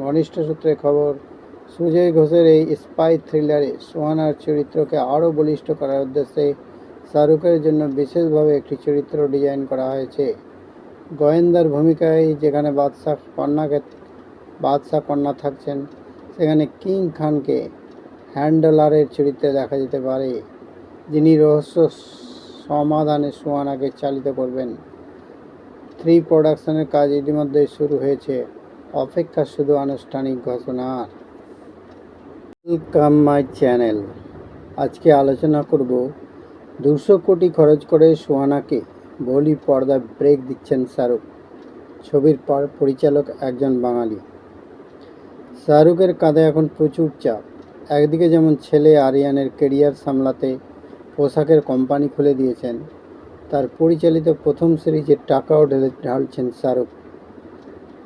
ঘনিষ্ঠ সূত্রে খবর, সুজয় ঘোষের এই স্পাই থ্রিলারে সোহানার চরিত্রকে আরও বলিষ্ঠ করার উদ্দেশ্যে শাহরুখের জন্য বিশেষভাবে একটি চরিত্র ডিজাইন করা হয়েছে। গোয়েন্দার ভূমিকায় যেখানে বাদশাহ কন্যাকে, বাদশাহ কন্যা থাকছেন, সেখানে কিং খানকে হ্যান্ডলারের চরিত্রে দেখা যেতে পারে, যিনি রহস্য সমাধানে সোহানাকে চালিত করবেন। থ্রি প্রোডাকশনের কাজ ইতিমধ্যেই শুরু হয়েছে। অপেক্ষা শুধু আনুষ্ঠানিক ঘোষণার ওয়েলকাম মাই চ্যানেল আজকে আলোচনা করব দুশো কোটি খরচ করে সোহানাকে বলি পর্দা ব্রেক দিচ্ছেন শাহরুখ। ছবির পর পরিচালক একজন বাঙালি। শাহরুখের কাঁধে এখন প্রচুর চাপ। একদিকে যেমন ছেলে আরিয়ানের কেরিয়ার সামলাতে পোশাকের কোম্পানি খুলে দিয়েছেন, তার পরিচালিত প্রথম সিরিজে টাকাও ঢেলে ঢালছেন শাহরুখ।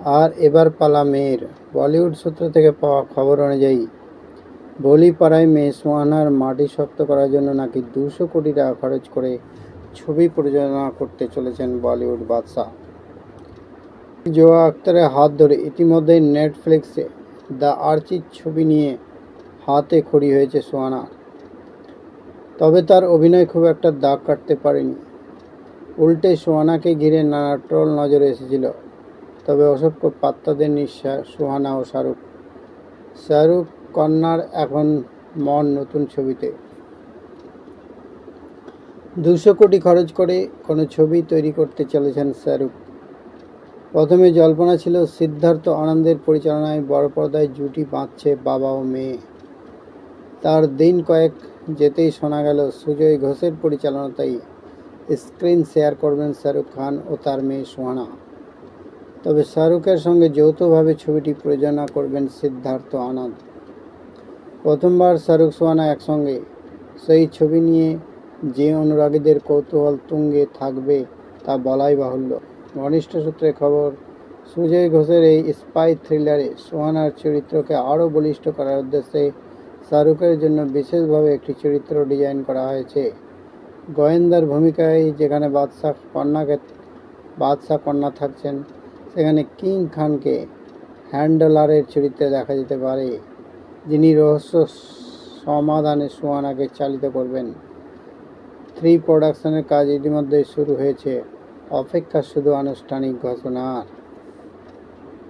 আর এবার পালা মেয়ের। বলিউড সূত্র থেকে পাওয়া খবর অনুযায়ী, বলিপাড়ায় মেয়ে সোহানার মাটি শক্ত করার জন্য নাকি দুশো কোটি টাকা খরচ করে ছবি প্রযোজনা করতে চলেছেন বলিউড বাদশাহ। জোয়া আক্তারের হাত ধরে ইতিমধ্যেই নেটফ্লিক্সে দ্য আর্চির ছবি নিয়ে হাতে খড়ি হয়েছে সোহানা তবে তার অভিনয় খুব একটা দাগ কাটতে পারেনি। উল্টে সোহানাকে ঘিরে নানা ট্রল নজরে এসেছিল। তবে অসভ্য পাত্তা দেননি শা- সোহানা ও শাহরুখ। শাহরুখ কন্যার এখন মন নতুন ছবিতে। দুশো কোটি খরচ করে কোনো ছবি তৈরি করতে চলেছেন শাহরুখ। প্রথমে জল্পনা ছিল, সিদ্ধার্থ আনন্দের পরিচালনায় বড় পর্দায় জুটি বাঁধছে বাবা ও মেয়ে। তার দিন কয়েক যেতেই শোনা গেল, সুজয় ঘোষের পরিচালনাতেই স্ক্রিন শেয়ার করবেন শাহরুখ খান ও তার মেয়ে সোহানা। তবে শাহরুখের সঙ্গে যৌথভাবে ছবিটি প্রযোজনা করবেন সিদ্ধার্থ আনন্দ। প্রথমবার শাহরুখ, সোহানা একসঙ্গে। সেই ছবি নিয়ে যে অনুরাগীদের কৌতূহল তুঙ্গে থাকবে তা বলাই বাহুল্য। ঘনিষ্ঠ সূত্রে খবর, সুজয় ঘোষের এই স্পাই থ্রিলারে সোহানার চরিত্রকে আরও বলিষ্ঠ করার উদ্দেশ্যে শাহরুখের জন্য বিশেষভাবে একটি চরিত্র ডিজাইন করা হয়েছে। গোয়েন্দার ভূমিকায় যেখানে বাদশাহ কন্যাকে, বাদশাহ কন্যা থাকছেন সেখানে কিং খানকে হ্যান্ডলারের চরিত্রে দেখা যেতে পারে, যিনি রহস্য সমাধানে সুয়ানাকে চালিত করবেন। থ্রি প্রোডাকশনের কাজ ইতিমধ্যেই শুরু হয়েছে। অপেক্ষা শুধু আনুষ্ঠানিক ঘোষণার